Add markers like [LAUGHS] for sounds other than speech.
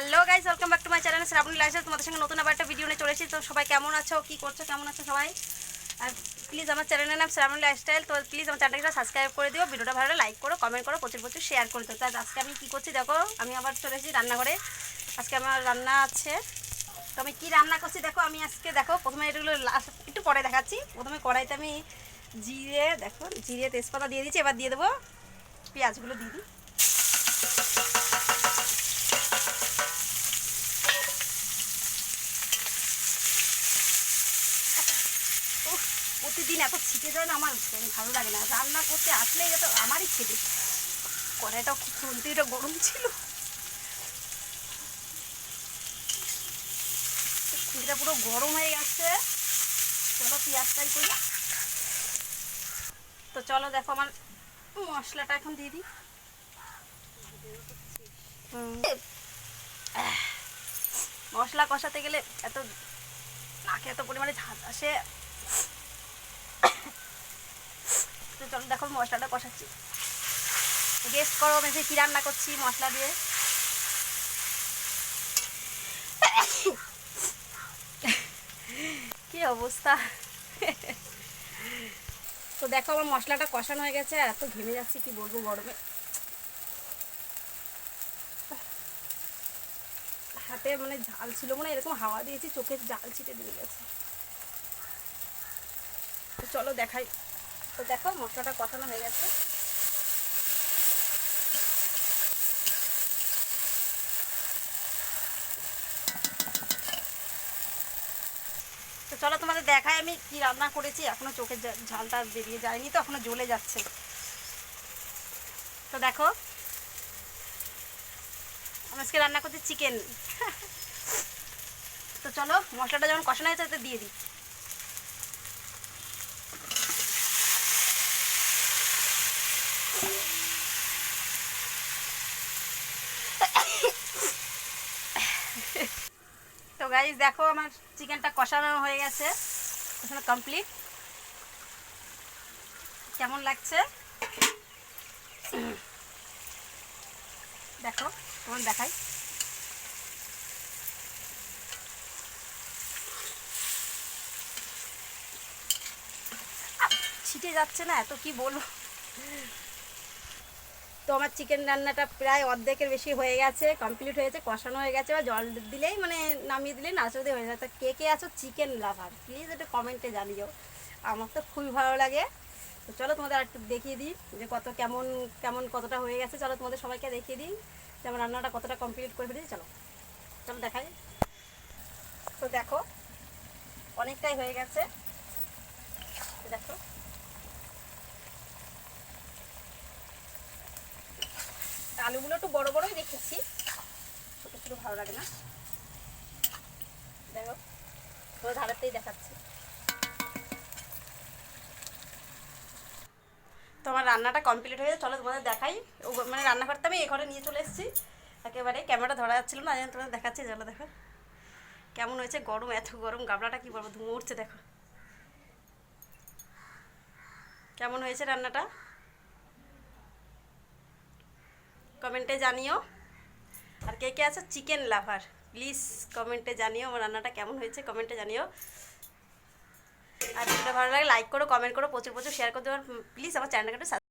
Hello guys welcome back to my channel Shrabani lifestyle তোমাদের সঙ্গে নতুন আবার একটা ভিডিও নিয়ে চলে এসেছি। তো সবাই কেমন আছো? কি করছ? কেমন আছো সবাই? আর প্লিজ আমার চ্যানেলের নাম শ্রাবণী লাইফস্টাইল তো প্লিজ আমার চ্যানেলটা সাবস্ক্রাইব করে দিও। ভিডিওটা ভালো লাইক করো কমেন্ট করো, প্রচুর প্রচুর শেয়ার করে দিও। তাই আজকে আমি কী করছি দেখো, আমি আবার চলে এসেছি রান্নাঘরে। আজকে আমার রান্না আছে। তো আমি কী রান্না করছি দেখো, আমি আজকে দেখো, প্রথমে এগুলো লাস্ট একটু পরে দেখাচ্ছি। প্রথমে কড়াইতে আমি জিরে, দেখো, জিরে তেজপাতা দিয়ে দিচ্ছি। এবার দিয়ে দেবো পেঁয়াজগুলো দিয়ে দিই। প্রতিদিন এত ছিটে যায় না আমার ভালো লাগে না। রান্না করতে আসলেই যত আমারই ছিটে কড়াইটাও খুব খুন্তিটা গরম ছিল। খুঁটিটা পুরো গরম হয়ে গেছে। চলো পেঁয়াজটাই করি। তো চলো দেখো আমার মশলাটা এখন দিয়ে দিই। মশলা কষাতে গেলে এত নাকে এত পরিমাণে ঝাঁজ আসে তো চলো দেখো মশলাটা কষাচ্ছি। গেস্ট করো যে কী রান্না করছি মশলা দিয়ে। কি অবস্থা? তো দেখো, আমার মশলাটা কষানো হয়ে গেছে এত ঘেমে যাচ্ছে, কি বলব গরমে। হাতে মানে ঝাল ছিল মানে এরকম হাওয়া দিয়েছি, চোখে জাল ছিটে দিয়ে গেছে। চলো দেখাই। তো দেখো মশলাটা কষানো হয়ে গেছে। তো চলো তোমাদের দেখাই আমি কি রান্না করেছি। এখনও চোখের ঝালটা বেরিয়ে যায়নি তো, এখনও জ্বলে যাচ্ছে। তো দেখো, আমি আজকে রান্না করছি চিকেন [LAUGHS] তো চলো মশলাটা যখন কষানো হয়েছে দিয়ে দিই। গাইজ দেখো আমার চিকেনটা কষানো হয়ে গেছে। কষানো কমপ্লিট কেমন লাগছে? দেখো, তোমার দেখাই। ছিটে যাচ্ছে না, এত কি বলব? তো আমার চিকেন রান্নাটা প্রায় অর্ধেকের বেশি হয়ে গেছে কমপ্লিট হয়েছে, কষানো হয়ে গেছে বা জল দিলেই মানে নামিয়ে দিলেই নাচা দিয়ে হয়ে তা কে কে আছো চিকেন লাভার প্লিজ একটু কমেন্টে জানিও। আমার তো খুবই ভালো লাগে। তো চলো তোমাদের একটু দেখিয়ে দিই যে কত কেমন কেমন কতটা হয়ে গেছে। চলো তোমাদের সবাইকে দেখিয়ে দিই যে আমার রান্নাটা কতটা কমপ্লিট করে ফেলেছি। চলো চলো দেখাই। তো দেখো, অনেকটাই হয়ে গেছে। দেখো। আলুগুলো একটু বড় বড়ই রেখেছি। ছোটো ছোটো ভালো লাগে না। দেখো তোর ধারেতেই দেখাচ্ছি। তো আমার রান্নাটা কমপ্লিট হয়ে চলো তোমাদের দেখাই। মানে রান্না করতে আমি এ ঘরে নিয়ে চলে এসেছি। একেবারে ক্যামেরাটা ধরা যাচ্ছিল না আমি তোমাদের দেখাচ্ছি। চলো দেখো। কেমন হয়েছে গরম, এত গরম গাবলাটা কি বলব? ধুমো উঠছে, দেখো। কেমন হয়েছে রান্নাটা? কমেন্টে জানিও। আর কে কে আছে? চিকেন লাভার প্লিজ কমেন্টে জানিও আমার রান্নাটা কেমন হয়েছে, কমেন্টে জানিও। আর ভিডিওটা ভালো লাগে লাইক করো কমেন্ট করো, প্রচুর প্রচুর শেয়ার করে। দেবেন প্লিজ আমার চ্যানেলটা একটু